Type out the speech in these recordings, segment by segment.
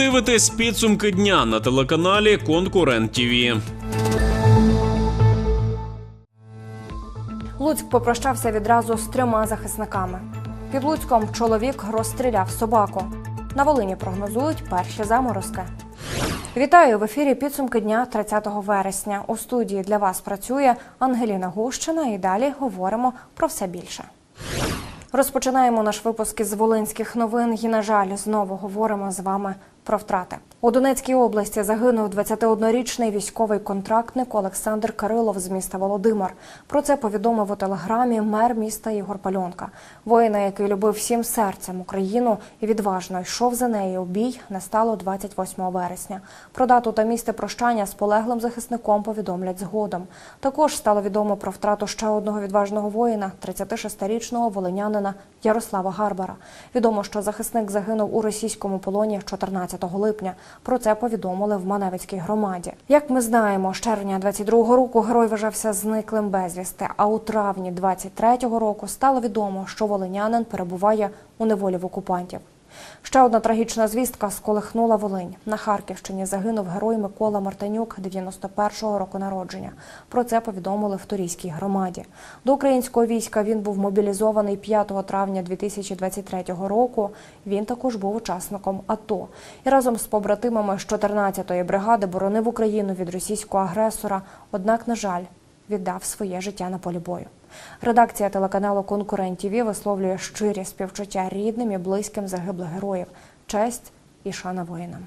дивитесь підсумки дня на телеканалі Конкурент ТІВІ. Луцьк попрощався відразу з трьома захисниками. Під Луцьком чоловік розстріляв собаку. На Волині прогнозують перші заморозки. Вітаю в ефірі підсумки дня 30 вересня. У студії для вас працює Ангеліна Гущина. І далі говоримо про все більше. Розпочинаємо наш випуск із волинських новин. І, на жаль, знову говоримо з вами про втрати. У Донецькій області загинув 21-річний військовий контрактник Олександр Кирилов з міста Володимир. Про це повідомив у телеграмі мер міста Ігор Пальонка. Воїна, який любив всім серцем Україну і відважно йшов за неї у бій, не стало 28 вересня. Про дату та місце прощання з полеглим захисником повідомлять згодом. Також стало відомо про втрату ще одного відважного воїна, 36-річного волинянина Ярослава Гарбара. Відомо, що захисник загинув у російському полоні 14 липня. Про це повідомили в Маневицькій громаді. Як ми знаємо, з червня 22-го року герой вважався зниклим безвісти. А у травні 23-го року стало відомо, що волинянин перебуває у неволі в окупантів. Ще одна трагічна звістка сколихнула Волинь. На Харківщині загинув герой Микола Мартинюк 91-го року народження. Про це повідомили в Турійській громаді. До українського війська він був мобілізований 5 травня 2023 року. Він також був учасником АТО і разом з побратимами з 14-ї бригади боронив Україну від російського агресора. Однак, на жаль, віддав своє життя на полі бою. Редакція телеканалу Конкурент ТІВІ висловлює щирі співчуття рідним і близьким загиблих героїв, честь і шана воїнам.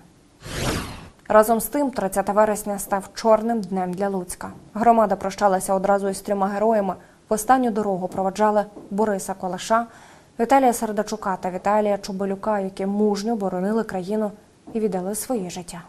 Разом з тим, 30 вересня став чорним днем для Луцька. Громада прощалася одразу із трьома героями. В останню дорогу проводжали Бориса Колаша, Віталія Сердачука та Віталія Чубилюка, які мужньо боронили країну і віддали своє життя.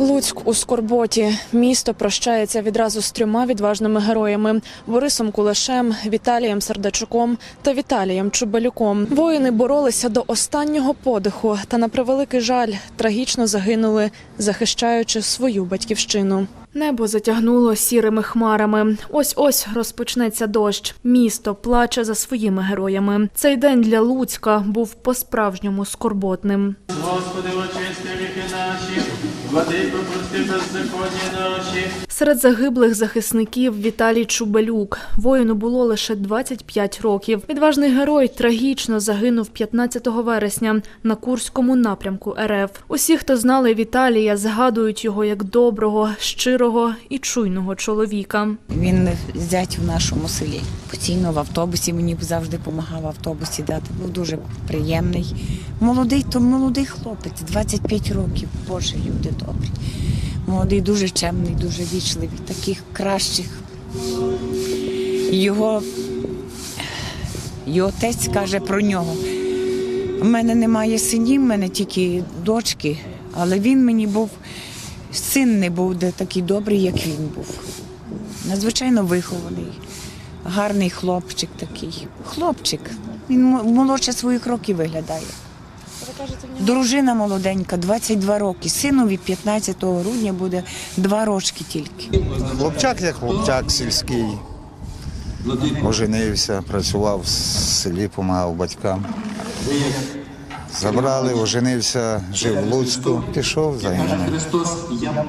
Луцьк у скорботі. Місто прощається відразу з трьома відважними героями: Борисом Кулешем, Віталієм Сердачуком та Віталієм Чубалюком. Воїни боролися до останнього подиху та, на превеликий жаль, трагічно загинули, захищаючи свою батьківщину. Небо затягнуло сірими хмарами. Ось ось розпочнеться дощ. Місто плаче за своїми героями. Цей день для Луцька був по-справжньому скорботним. Господи, очисти віки наші, Серед загиблих захисників Віталій Чубелюк. Воїну було лише 25 років. Відважний герой трагічно загинув 15 вересня на Курському напрямку РФ. Усі, хто знали Віталія, згадують його як доброго, щирого і чуйного чоловіка. Він зять в нашому селі. Постійно в автобусі мені завжди допомагав в автобусі дати. Був дуже приємний. Молодий, то молодий хлопець, 25 років. Боже, люди добрі. Молодий, дуже чемний, дуже вічливий, таких кращих. Його, його отець каже про нього. У мене немає синів, в мене тільки дочки, але він мені був син не був де такий добрий, як він був. Надзвичайно вихований, гарний хлопчик такий. Хлопчик. Він молодше своїх років виглядає. Дружина молоденька, 22 роки. Синові 15 грудня буде 2 рочки тільки. Хлопчак як хлопчак сільський. Оженився, працював в селі, допомагав батькам. Забрали, оженився, жив в Луцьку, пішов за ним.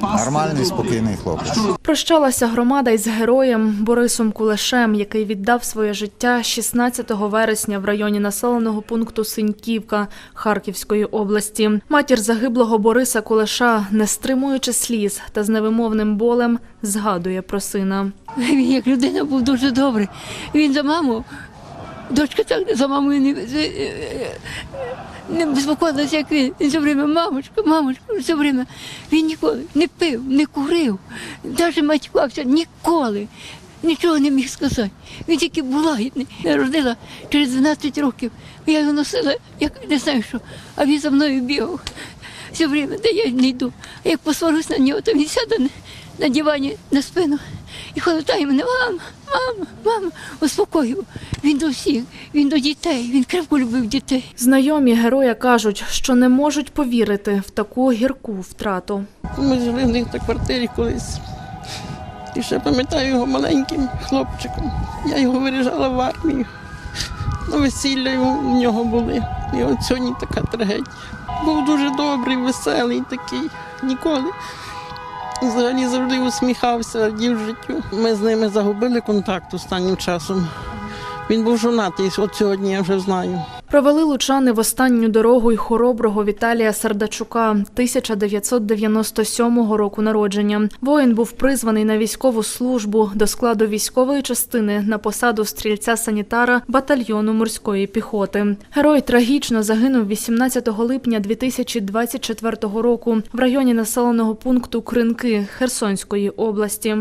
Нормальний, спокійний хлопець. Прощалася громада із героєм Борисом Кулешем, який віддав своє життя 16 вересня в районі населеного пункту Синьківка Харківської області. Матір загиблого Бориса Кулеша, не стримуючи сліз та з невимовним болем, згадує про сина. Він як людина був дуже добрий. Він за маму, дочка так за мамою не, не безпокоїлася, як він. Він все время, мамочка, мамочка, все время. Він ніколи не пив, не курив, навіть матюкався ніколи. Нічого не міг сказати. Він тільки був лагідний. Я родила через 12 років. Я його носила, як не знаю що, а він за мною бігав. Все время, де я не йду. А як посварюсь на нього, то він сяде на, на дивані на спину і холотає мене, мама, мама, мама, успокоював. Він до всіх, він до дітей, він крепко любив дітей. Знайомі героя кажуть, що не можуть повірити в таку гірку втрату. Ми жили в них на квартирі колись. І ще пам'ятаю його маленьким хлопчиком. Я його виріжала в армію. Ну, весілля в нього були. І от сьогодні така трагедія. Був дуже добрий, веселий такий. Ніколи. Взагалі завжди усміхався, радів життю. Ми з ними загубили контакт останнім часом. Він був жонатий, от сьогодні я вже знаю. Провели лучани в останню дорогу й хороброго Віталія Сардачука 1997 року народження. Воїн був призваний на військову службу до складу військової частини на посаду стрільця-санітара батальйону морської піхоти. Герой трагічно загинув 18 липня 2024 року в районі населеного пункту Кринки Херсонської області.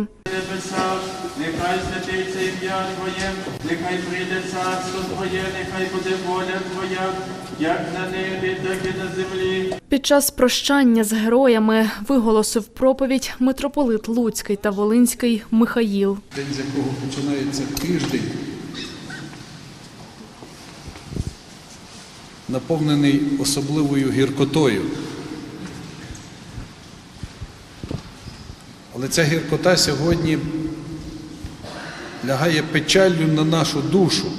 Нехай святиться ім'я Твоє, нехай прийде царство Твоє, нехай буде воля Твоя, як на небі, так і на землі. Під час прощання з героями виголосив проповідь митрополит Луцький та Волинський Михаїл. день, з якого починається тиждень, наповнений особливою гіркотою. Але ця гіркота сьогодні лягає печаллю на нашу душу,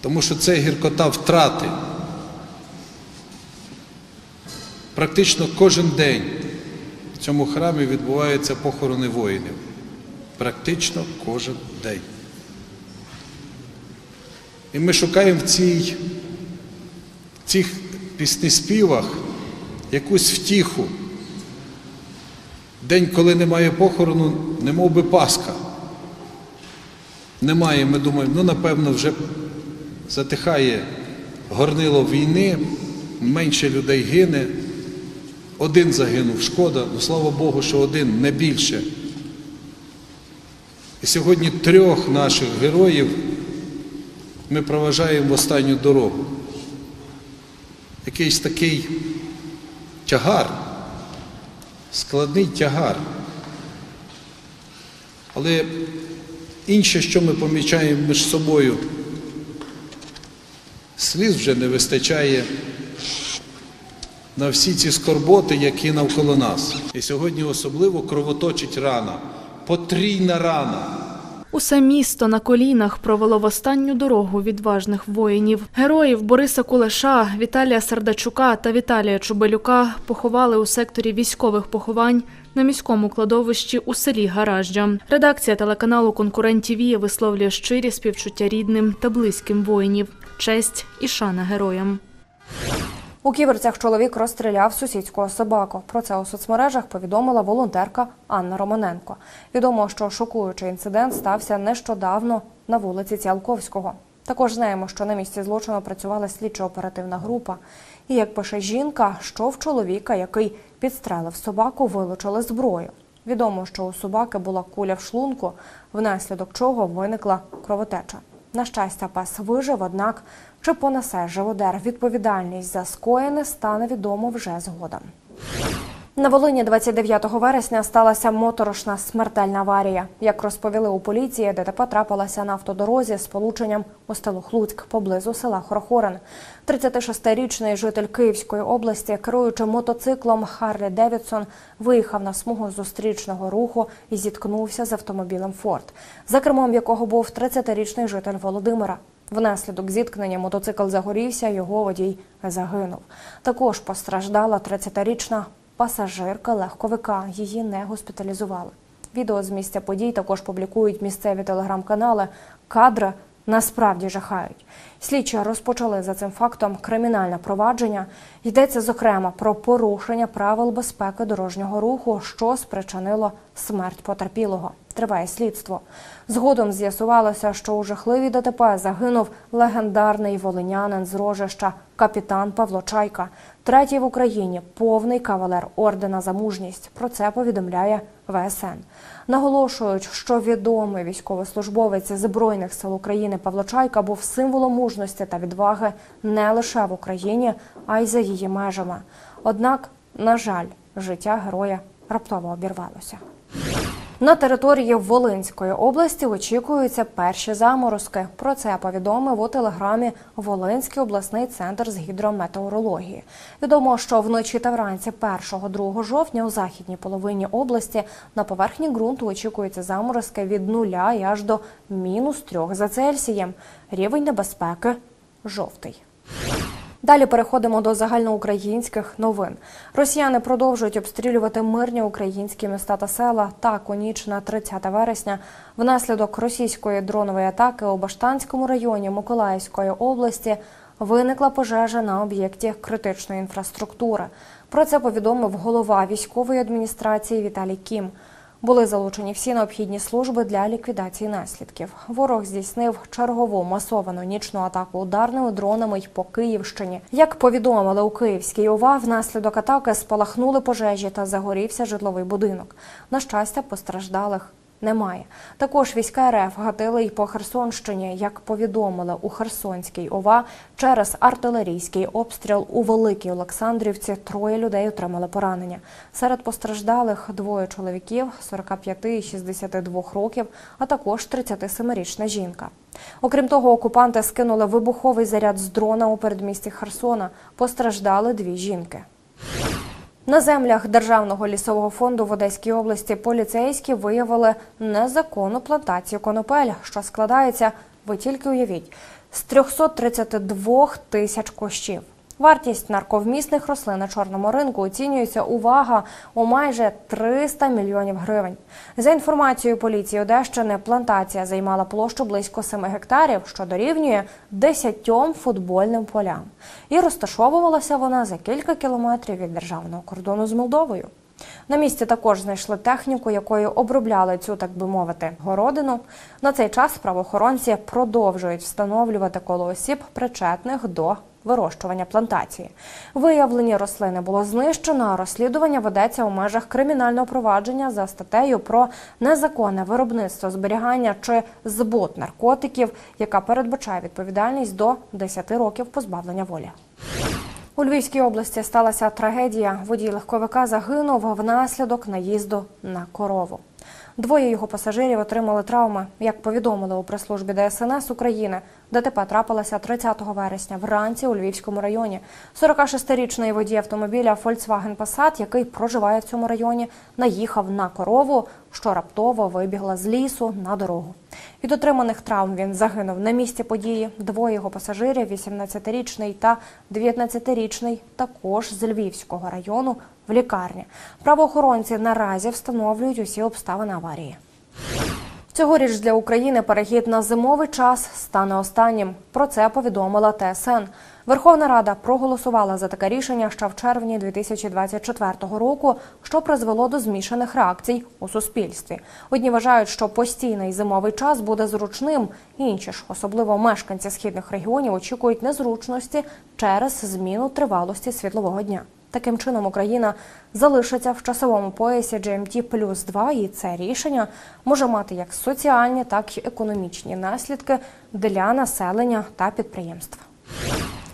тому що це гіркота втрати. Практично кожен день в цьому храмі відбуваються похорони воїнів. Практично кожен день. І ми шукаємо в цій, цих піснеспівах якусь втіху. День, коли немає похорону, не мов би Пасха. Немає, ми думаємо, ну напевно, вже затихає горнило війни, менше людей гине. Один загинув, шкода, ну слава Богу, що один, не більше. І сьогодні трьох наших героїв ми проважаємо в останню дорогу. Якийсь такий тягар, складний тягар. Але інше, що ми помічаємо між собою, сліз вже не вистачає на всі ці скорботи, які навколо нас. І сьогодні особливо кровоточить рана, потрійна рана. Усе місто на колінах провело в останню дорогу відважних воїнів. Героїв Бориса Кулеша, Віталія Сардачука та Віталія Чубелюка поховали у секторі військових поховань на міському кладовищі у селі Гаражджа. Редакція телеканалу Конкурент ТІВІ висловлює щирі співчуття рідним та близьким воїнів, честь і шана героям. У ківерцях чоловік розстріляв сусідського собаку. Про це у соцмережах повідомила волонтерка Анна Романенко. Відомо, що шокуючий інцидент стався нещодавно на вулиці Ціалковського. Також знаємо, що на місці злочину працювала слідчо-оперативна група. І як пише жінка, що в чоловіка, який підстрелив собаку, вилучили зброю. Відомо, що у собаки була куля в шлунку, внаслідок чого виникла кровотеча. На щастя, пес вижив, однак чи понесе живодер відповідальність за скоєне, стане відомо вже згодом. На Волині 29 вересня сталася моторошна смертельна аварія. Як розповіли у поліції, ДТП трапилася на автодорозі з полученням у Стелухлуцьк поблизу села Хорохорин. 36-річний житель Київської області, керуючи мотоциклом Харлі Девідсон, виїхав на смугу зустрічного руху і зіткнувся з автомобілем Форд, за кермом якого був 30-річний житель Володимира. Внаслідок зіткнення мотоцикл загорівся, його водій загинув. Також постраждала 30-річна пасажирка легковика. Її не госпіталізували. Відео з місця подій також публікують місцеві телеграм-канали. Кадри насправді жахають. Слідчі розпочали за цим фактом кримінальне провадження. Йдеться зокрема про порушення правил безпеки дорожнього руху, що спричинило смерть потерпілого. Триває слідство. Згодом з'ясувалося, що у жахливій ДТП загинув легендарний волинянин з рожища капітан Павло Чайка, третій в Україні повний кавалер ордена за мужність. Про це повідомляє ВСН. Наголошують, що відомий військовослужбовець Збройних сил України Павло Чайка був символом мужності та відваги не лише в Україні, а й за її межами. Однак, на жаль, життя героя раптово обірвалося. На території Волинської області очікуються перші заморозки. Про це повідомив у телеграмі Волинський обласний центр з гідрометеорології. Відомо, що вночі та вранці 1-2 жовтня у західній половині області на поверхні ґрунту очікуються заморозки від 0 і аж до мінус 3 за Цельсієм. Рівень небезпеки жовтий. Далі переходимо до загальноукраїнських новин. Росіяни продовжують обстрілювати мирні українські міста та села. Так, у ніч на 30 вересня, внаслідок російської дронової атаки у Баштанському районі Миколаївської області виникла пожежа на об'єкті критичної інфраструктури. Про це повідомив голова військової адміністрації Віталій Кім. Були залучені всі необхідні служби для ліквідації наслідків. Ворог здійснив чергову масовану нічну атаку ударними дронами й по Київщині. Як повідомили у Київській ОВА, внаслідок атаки спалахнули пожежі та загорівся житловий будинок. На щастя, постраждалих немає. Також війська РФ гатили й по Херсонщині. Як повідомили у Херсонській ОВА, через артилерійський обстріл у Великій Олександрівці троє людей отримали поранення. Серед постраждалих двоє чоловіків 45 і 62 років, а також 37-річна жінка. Окрім того, окупанти скинули вибуховий заряд з дрона у передмісті Херсона. Постраждали дві жінки. На землях Державного лісового фонду в Одеській області поліцейські виявили незаконну плантацію конопель, що складається, ви тільки уявіть, з 332 тисяч кущів. Вартість нарковмісних рослин на чорному ринку оцінюється увага у майже 300 мільйонів гривень. За інформацією поліції Одещини, плантація займала площу близько 7 гектарів, що дорівнює 10 футбольним полям. І розташовувалася вона за кілька кілометрів від державного кордону з Молдовою. На місці також знайшли техніку, якою обробляли цю, так би мовити, городину. На цей час правоохоронці продовжують встановлювати коло осіб, причетних до вирощування плантації. Виявлені рослини було знищено, а розслідування ведеться у межах кримінального провадження за статтею про незаконне виробництво, зберігання чи збут наркотиків, яка передбачає відповідальність до 10 років позбавлення волі. У Львівській області сталася трагедія. Водій легковика загинув внаслідок наїзду на корову. Двоє його пасажирів отримали травми. Як повідомили у прес-службі ДСНС України, ДТП трапилося 30 вересня вранці у Львівському районі. 46-річний водій автомобіля Volkswagen Passat, який проживає в цьому районі, наїхав на корову, що раптово вибігла з лісу на дорогу. Від отриманих травм він загинув на місці події. Двоє його пасажирів, 18-річний та 19-річний, також з Львівського району в лікарні. Правоохоронці наразі встановлюють усі обставини аварії. Цьогоріч для України перехід на зимовий час стане останнім. Про це повідомила ТСН. Верховна Рада проголосувала за таке рішення ще в червні 2024 року, що призвело до змішаних реакцій у суспільстві. Одні вважають, що постійний зимовий час буде зручним. Інші ж, особливо мешканці східних регіонів, очікують незручності через зміну тривалості світлового дня. Таким чином, Україна залишиться в часовому поясі GMT плюс 2, і це рішення може мати як соціальні, так і економічні наслідки для населення та підприємств.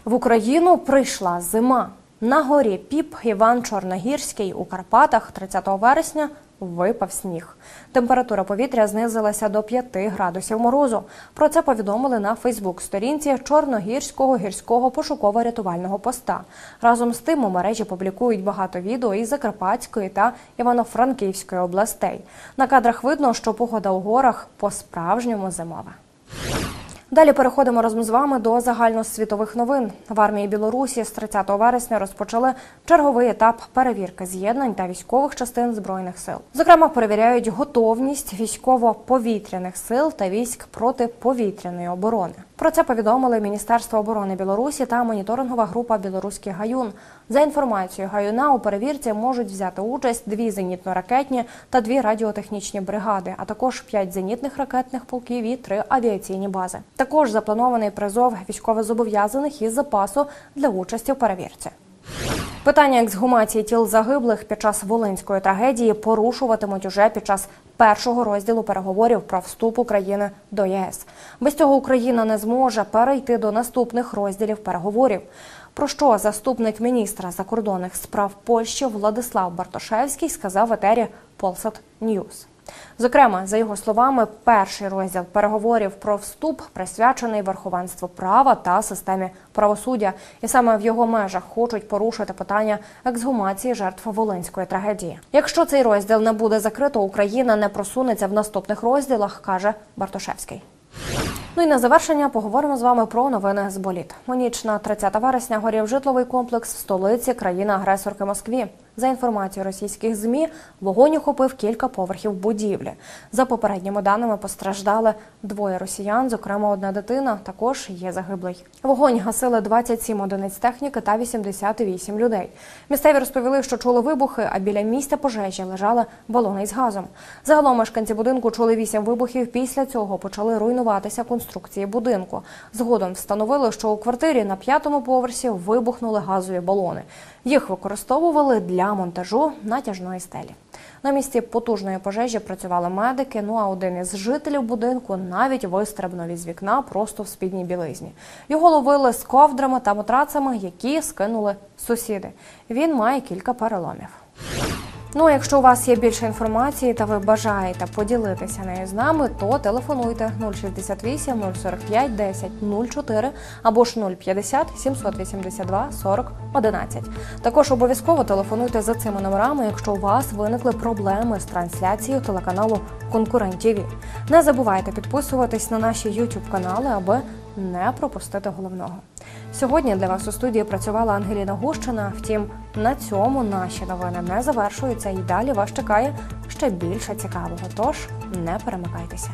В Україну прийшла зима. На горі Піп Іван Чорногірський у Карпатах 30 вересня випав сніг. Температура повітря знизилася до 5 градусів морозу. Про це повідомили на Фейсбук-сторінці Чорногірського гірського пошуково-рятувального поста. Разом з тим у мережі публікують багато відео із Закарпатської та Івано-Франківської областей. На кадрах видно, що погода у горах по-справжньому зимова. Далі переходимо разом з вами до загальносвітових новин. В армії Білорусі з 30 вересня розпочали черговий етап перевірки з'єднань та військових частин збройних сил. Зокрема, перевіряють готовність військово-повітряних сил та військ протиповітряної оборони. Про це повідомили Міністерство оборони Білорусі та моніторингова група Білоруський гаюн. За інформацією гаюна у перевірці можуть взяти участь дві зенітно-ракетні та дві радіотехнічні бригади, а також п'ять зенітних ракетних полків і три авіаційні бази. Також запланований призов військовозобов'язаних із запасу для участі в перевірці. Питання ексгумації тіл загиблих під час волинської трагедії порушуватимуть уже під час першого розділу переговорів про вступ України до ЄС. Без цього Україна не зможе перейти до наступних розділів переговорів. Про що заступник міністра закордонних справ Польщі Владислав Бартошевський сказав в етері Полсат Ньюс. Зокрема, за його словами, перший розділ переговорів про вступ присвячений верховенству права та системі правосуддя, і саме в його межах хочуть порушити питання ексгумації жертв волинської трагедії. Якщо цей розділ не буде закрито, Україна не просунеться в наступних розділах, каже Бартошевський. Ну і на завершення поговоримо з вами про новини з боліт. У ніч на 30 вересня горів житловий комплекс в столиці країни-агресорки Москві. За інформацією російських змі, вогонь охопив кілька поверхів будівлі. За попередніми даними постраждали двоє росіян, зокрема одна дитина. Також є загиблий. Вогонь гасили 27 одиниць техніки та 88 людей. Місцеві розповіли, що чули вибухи, а біля місця пожежі лежали балони із газом. Загалом мешканці будинку чули 8 вибухів. Після цього почали руйнуватися конструкції будинку. Згодом встановили, що у квартирі на п'ятому поверсі вибухнули газові балони. Їх використовували для монтажу натяжної стелі. На місці потужної пожежі працювали медики. Ну а один із жителів будинку навіть вистрибнув із вікна просто в спідній білизні. Його ловили з ковдрами та матрацами, які скинули сусіди. Він має кілька переломів. Ну, а якщо у вас є більше інформації та ви бажаєте поділитися нею з нами, то телефонуйте 068 045 10 04 або ж 050 782 40 11. Також обов'язково телефонуйте за цими номерами, якщо у вас виникли проблеми з трансляцією телеканалу Конкурент ТІВІ. Не забувайте підписуватись на наші YouTube канали, аби не пропустити головного. Сьогодні для вас у студії працювала Ангеліна Гущина. Втім, на цьому наші новини не завершуються і далі вас чекає ще більше цікавого. Тож не перемикайтеся.